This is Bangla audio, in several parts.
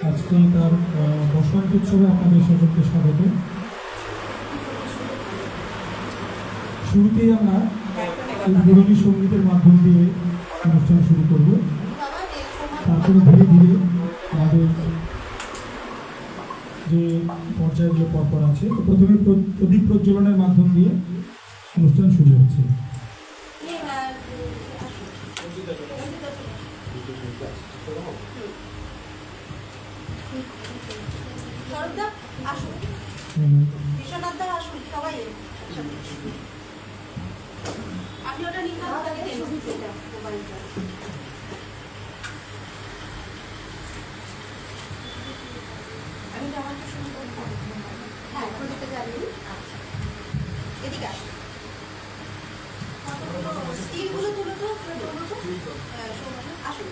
আজকে তার বসন্ত উৎসবে আপনাদের সকলকে স্বাগত। শুরুতেই আমরা উদ্বোধনী সঙ্গীতের মাধ্যম দিয়ে অনুষ্ঠান শুরু করব। তারপরে ধীরে ধীরে আমাদের যে পর্যায়গুলো পরপর আছে প্রথমে প্র- প্রদীপ প্রজ্বলনের মাধ্যম দিয়ে অনুষ্ঠান শুরু হচ্ছে। সরবদা আসুন উম, বিশ্বনাথ দা আসুন সবাই আপনি ওটা নিন না ওটাকে দেন মোবাইলটা আমি জামাটা শুরু করব হ্যাঁ আচ্ছা। এদিকে আসুন। স্টিলগুলো তুলো তো তুলো তো হ্যাঁ, সৌম্য, আসুন।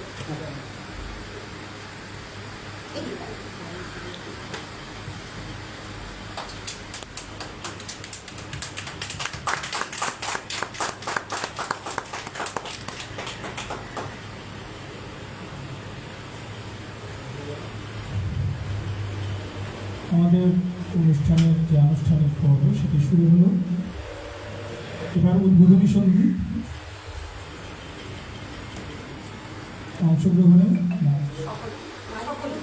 আমাদের অনুষ্ঠানের যে আনুষ্ঠানিক পর্ব সেটি শুরু হলো। এবার উদ্বোধনী সংগীত অংশগ্রহণে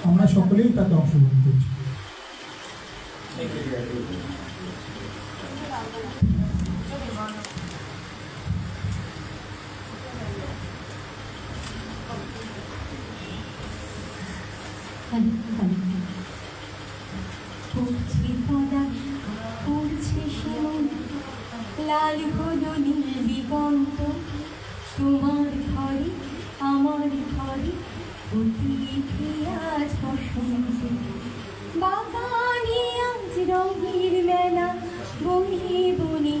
আমরা সকলেই তাতে অংশগ্রহণ করছি। লাল হলো নীল তোমার ঘরে আমার ঘরে আজ বাগানে আজ রঙের মেলা, বনে বনে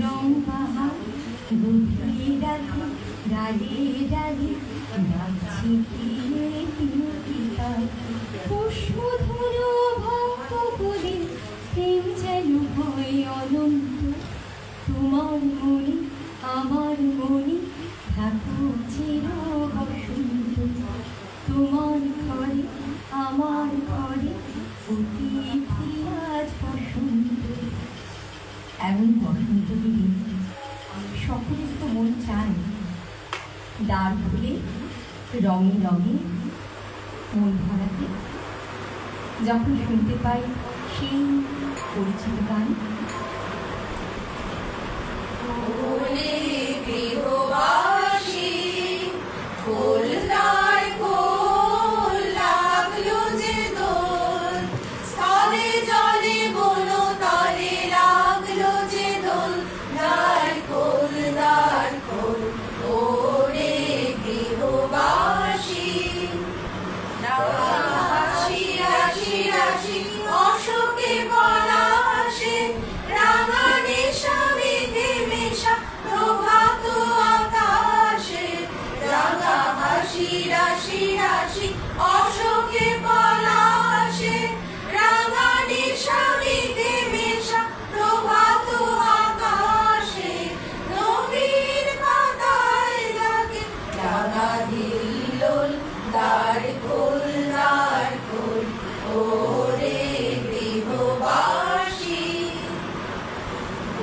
রং বাহার গভীর রাতে ডালে ডালে ডাকছে কিনে তিনটিকা এমন বসন্ত দিনে সকলের তো মন চায় দ্বার খুলে রঙে রঙে মন ভরাতে, যখন শুনতে পাই সেই পরিচিত গান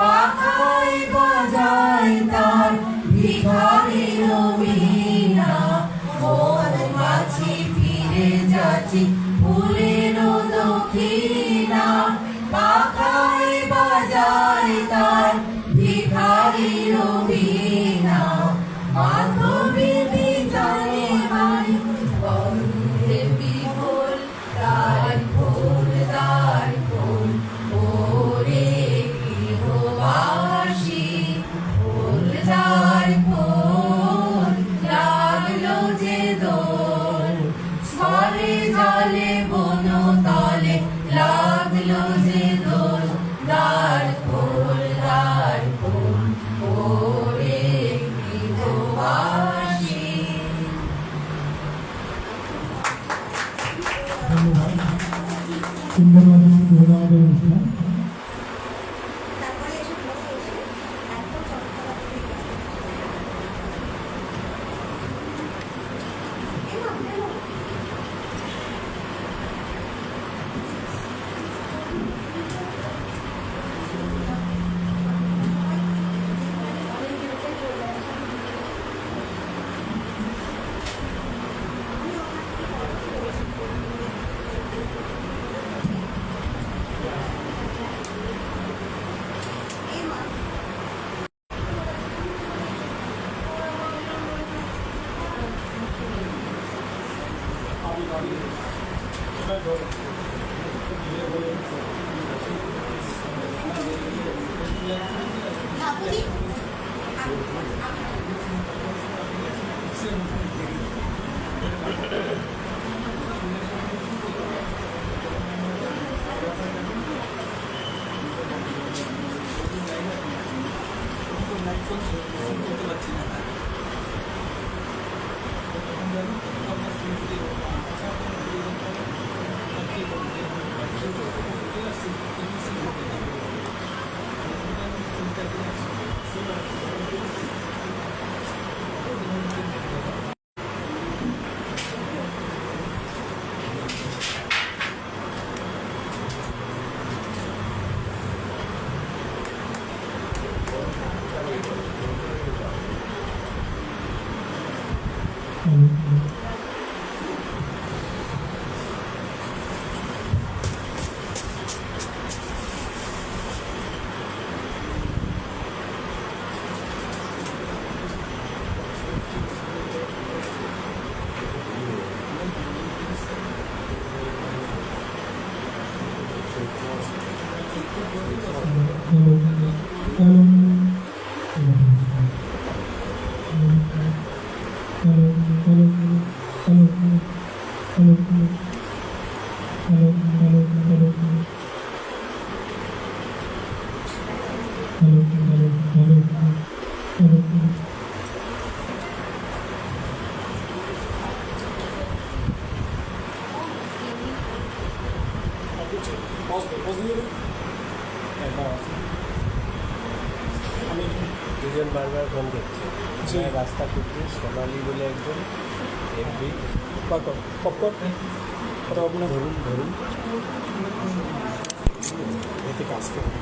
পাখায় বাজায় তার ভিখারির বীণা মৌমাছি ফিরে যাচ্ছি ফুলের দক্ষিণা। বাজায় তার ভিখারি বীণা 같지는 않아요. time. হ্যালো দুজন বারবার ফোন করছে রাস্তা করতে সোনালি বলে একজন এমপি কত ধরুন ধরুন এতে কাজ করুন